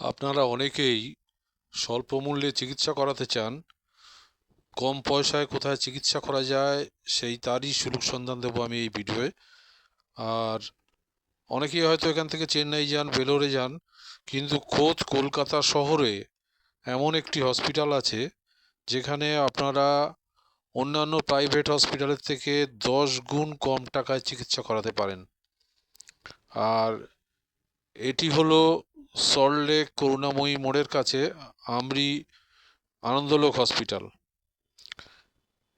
আপনারা অনেকেই স্বল্প মূল্যে চিকিৎসা করাতে চান, কম পয়সায় কোথায় চিকিৎসা করা যায়, সেই তারই সুলুক সন্ধান দেবো আমি এই ভিডিওয়ে। আর অনেকেই হয়তো এখান থেকে চেন্নাই যান ভেলোরে যান, কিন্তু খোদ কলকাতা শহরে এমন একটি হসপিটাল আছে, যেখানে আপনারা অন্যান্য প্রাইভেট হসপিটালের থেকে দশ গুণ কম টাকায় চিকিৎসা করাতে পারেন। আর এটি হলো সল্টলেক করুণাময়ী মোড়ের কাছে আমরি আনন্দলোক হসপিটাল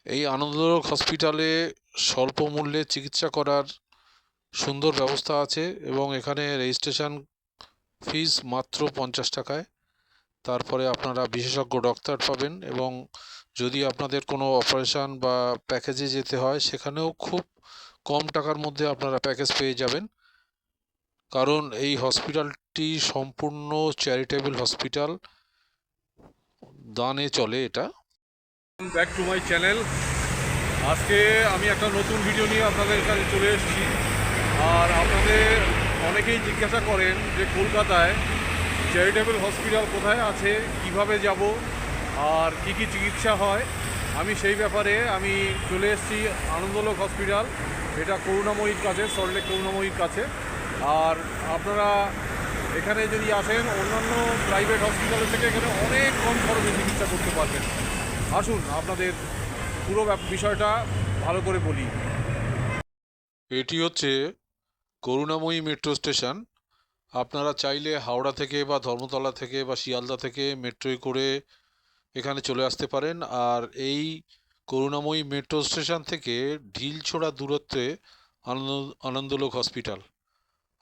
এই আনন্দলোক হসপিটালে স্বল্প মূল্যে চিকিৎসা করার সুন্দর ব্যবস্থা আছে এবং এখানে রেজিস্ট্রেশন ফিস মাত্র পঞ্চাশ টাকায়। তারপরে আপনারা বিশেষজ্ঞ ডক্টর পাবেন এবং যদি আপনাদের কোনো অপারেশান বা প্যাকেজে যেতে হয়, সেখানেও খুব কম টাকার মধ্যে আপনারা প্যাকেজ পেয়ে যাবেন। কারণ এই হসপিটালটি সম্পূর্ণ চ্যারিটেবল হসপিটাল দানে চলে এটা। ব্যাক টু মাই চ্যানেল আজকে আমি একটা নতুন ভিডিও নিয়ে আপনাদের কাছে চলে এসেছি। আর আপনাদের অনেকেই জিজ্ঞাসা করেন যে কলকাতায় চ্যারিটেবল হসপিটাল কোথায় আছে, কীভাবে যাব, আর কি কি চিকিৎসা হয়। আমি সেই ব্যাপারে আমি চলে এসেছি আনন্দলোক হসপিটাল এটা করুণাময়ীর কাছে সল্টলেক করুণাময়ীর কাছে। আর আপনারা এখানে যদি আসেন, অন্যান্য প্রাইভেট হসপিটালের থেকে এখানে অনেক কম খরচে চিকিৎসা করতে পারবেন। আসুন, আপনাদের পুরো বিষয়টা ভালো করে বলি। এটি হচ্ছে করুণাময়ী মেট্রো স্টেশন আপনারা চাইলে হাওড়া থেকে বা ধর্মতলা থেকে বা শিয়ালদা থেকে মেট্রোয় করে এখানে চলে আসতে পারেন। আর এই করুণাময়ী মেট্রো স্টেশন থেকে ঢিলছোড়া দূরত্বে আনন্দ আনন্দলোক হসপিটাল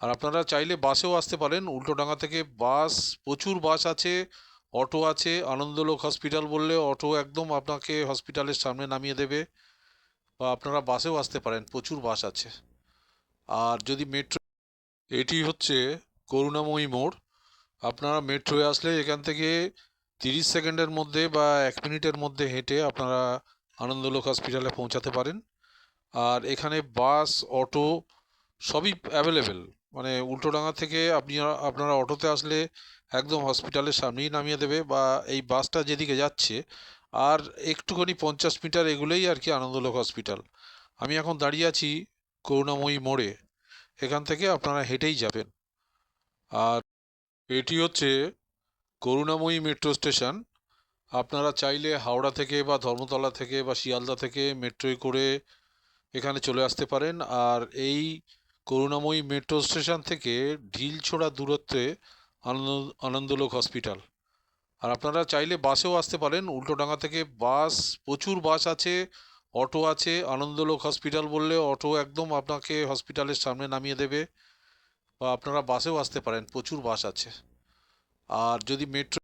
আর আপনারা চাইলে বাসেও আসতে পারেন। উল্টোডাঙ্গা থেকে বাস, প্রচুর বাস আছে, অটো আছে, আনন্দলোক হসপিটাল বললে অটো একদম আপনাকে হসপিটালের সামনে নামিয়ে দেবে বা আপনারা বাসেও আসতে পারেন, প্রচুর বাস আছে। আর যদি মেট্রো, এটি হচ্ছে করুণাময়ী মোড়। আপনারা মেট্রোয়ে আসলে এখান থেকে তিরিশ সেকেন্ডের মধ্যে বা এক মিনিটের মধ্যে হেঁটে আপনারা আনন্দলোক হসপিটালে পৌঁছাতে পারেন। আর এখানে বাস, অটো সবই অ্যাভেলেবেল মানে উল্টোডাঙ্গা থেকে আপনি আপনারা অটোতে আসলে একদম হসপিটালের সামনেই নামিয়ে দেবে বা এই বাসটা যেদিকে যাচ্ছে, আর একটুখানি পঞ্চাশ মিটার এগুলোই আর কি আনন্দলোক হসপিটাল আমি এখন দাঁড়িয়ে আছি করুণাময়ী মোড়ে। এখান থেকে আপনারা হেঁটেই যাবেন। আর এটি হচ্ছে করুণাময়ী মেট্রো স্টেশন আপনারা চাইলে হাওড়া থেকে বা ধর্মতলা থেকে বা শিয়ালদা থেকে মেট্রোয় করে এখানে চলে আসতে পারেন। আর এই করুণাময়ী মেট্রো স্টেশন থেকে ঢিল ঢিলছোড়া দূরত্বে আনন্দ, আনন্দলোক হসপিটাল। আর আপনারা চাইলে বাসেও আসতে পারেন। উল্টোডাঙ্গা থেকে বাস, প্রচুর বাস আছে, অটো আছে, আনন্দলোক হসপিটাল বললে অটো একদম আপনাকে হসপিটালের সামনে নামিয়ে দেবে বা আপনারা বাসেও আসতে পারেন, প্রচুর বাস আছে। আর যদি মেট্রো,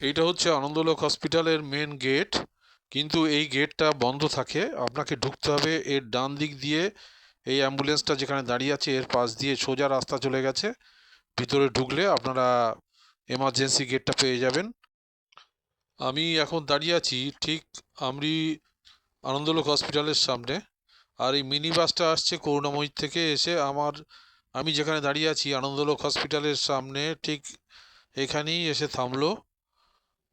এইটা হচ্ছে আনন্দলোক হসপিটালের মেন গেট। কিন্তু এই গেটটা বন্ধ থাকে, আপনাকে ঢুকতে হবে। এর ডান দিক দিয়ে এই অ্যাম্বুলেন্সটা যেখানে দাঁড়িয়ে আছে, এর পাশ দিয়ে সোজা রাস্তা চলে গেছে। ভিতরে ঢুকলে আপনারা এমার্জেন্সি গেটটা পেয়ে যাবেন। আমি এখন দাঁড়িয়ে আছি ঠিক আমরি আনন্দলোক হসপিটালের সামনে। আর এই মিনি বাসটা আসছে করুণাময়ী থেকে এসে আমার, আমি যেখানে দাঁড়িয়ে আছি আনন্দলোক হসপিটালের সামনে ঠিক এখানেই এসে থামলো।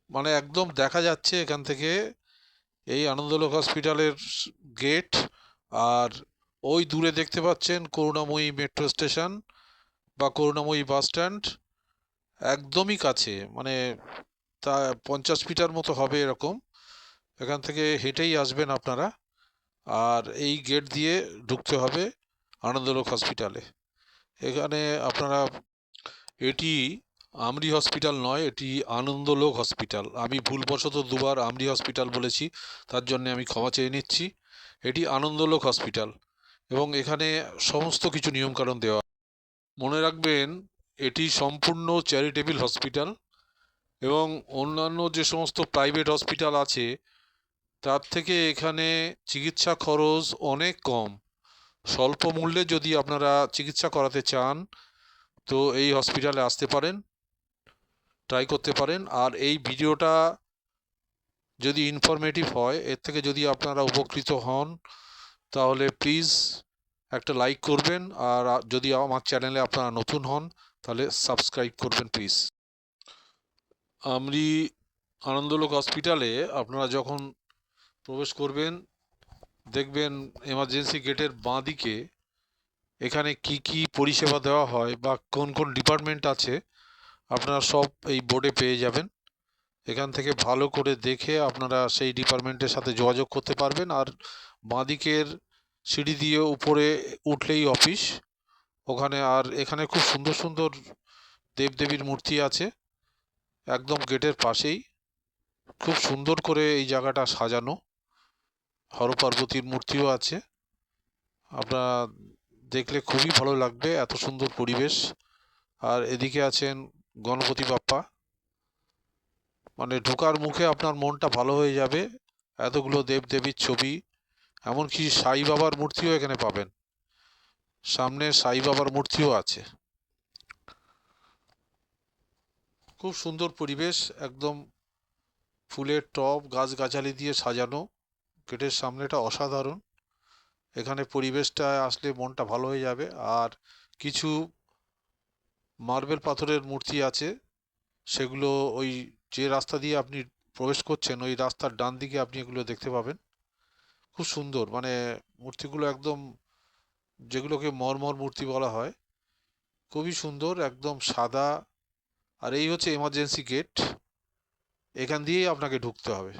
মানে একদম দেখা যাচ্ছে এখান থেকে এই আনন্দলোক হসপিটালের গেট আর ওই দূরে দেখতে পাচ্ছেন করুণাময়ী মেট্রো স্টেশন বা করুণাময়ী বাস স্ট্যান্ড। একদমই কাছে মানে তা পঞ্চাশ মিটার মতো হবে এরকম। এখান থেকে হেঁটেই আসবেন আপনারা। আর এই গেট দিয়ে ঢুকতে হবে আনন্দলোক হসপিটালে। এখানে আপনারা, এটি আমরি হসপিটাল নয়, এটি আনন্দলোক হসপিটাল। আমি ভুলবশত দুবার আমরি হসপিটাল বলেছি, তার জন্য আমি ক্ষমা চেয়ে নিচ্ছি। এটি আনন্দলোক হসপিটাল। এবং এখানে সমস্ত কিছু নিয়মকানুন দেওয়া। মনে রাখবেন, এটি সম্পূর্ণ চ্যারিটেবল হসপিটাল এবং অন্যান্য যে সমস্ত প্রাইভেট হসপিটাল আছে, তার থেকে এখানে চিকিৎসা খরচ অনেক কম। স্বল্প মূল্যে যদি আপনারা চিকিৎসা করাতে চান, তো এই হসপিটালে আসতে পারেন, ট্রাই করতে পারেন। আর এই ভিডিওটা যদি ইনফরমেটিভ হয়, এর থেকে যদি আপনারা উপকৃত হন তাহলে প্লিজ একটা লাইক করবেন আর যদি আমার চ্যানেলে আপনারা নতুন হন, তাহলে সাবস্ক্রাইব করবেন প্লিজ আমরি আনন্দলোক হসপিটালে আপনারা যখন প্রবেশ করবেন, দেখবেন এমার্জেন্সি গেটের বাঁ দিকে এখানে কি কি পরিষেবা দেওয়া হয় বা কোন কোন ডিপার্টমেন্ট আছে, আপনারা সব এই বোর্ডে পেয়ে যাবেন। এখান থেকে ভালো করে দেখে আপনারা সেই ডিপার্টমেন্টের সাথে যোগাযোগ করতে পারবেন আর বাঁদিকের সিঁড়ি দিয়ে উপরে উঠলেই অফিস। ওখানে আর এখানে খুব সুন্দর সুন্দর দেবদেবীর মূর্তি আছে, একদম গেটের পাশেই। খুব সুন্দর করে এই জায়গাটা সাজানো। হর পার্বতীর মূর্তিও আছে। আপনারা দেখলে খুবই ভালো লাগবে, এত সুন্দর পরিবেশ। আর এদিকে আছেন গণপতি বাপ্পা। মানে ঢোকার মুখে আপনার মনটা ভালো হয়ে যাবে। এতগুলো দেবদেবীর ছবি এমনকি সাই বাবার মূর্তিও এখানে পাবেন। সামনে সাই বাবার মূর্তিও আছে। খুব সুন্দর পরিবেশ, একদম ফুলের টব, গাছগাছালি দিয়ে সাজানো। গেটের সামনেটা অসাধারণ। এখানে পরিবেশটা আসলে মনটা ভালো হয়ে যাবে। আর কিছু মার্বেল পাথরের মূর্তি আছে। সেগুলো ওই যে রাস্তা দিয়ে আপনি প্রবেশ করছেন, ওই রাস্তার ডান দিকে আপনি এগুলো দেখতে পাবেন। খুব সুন্দর। মানে মূর্তিগুলো একদম যেগুলোকে মরমর মূর্তি বলা হয়, খুবই সুন্দর, একদম সাদা। আর এই হচ্ছে এমার্জেন্সি গেট এখান দিয়েই আপনাকে ঢুকতে হবে।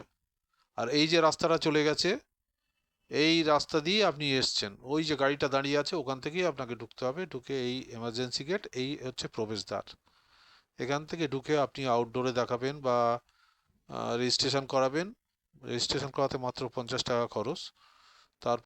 আর এই যে রাস্তাটা চলে গেছে, এই রাস্তা দিয়ে আপনি এসছেন। ওই যে গাড়িটা দাঁড়িয়ে আছে, ওখান থেকেই আপনাকে ঢুকতে হবে। ঢুকে এই এমার্জেন্সি গেট এই হচ্ছে প্রবেশদ্বার। এখান থেকে ঢুকে আপনি আউটডোরে দেখাবেন বা রেজিস্ট্রেশন করাবেন। রেজিস্ট্রেশন করাতে মাত্র পঞ্চাশ টাকা খরচ। তার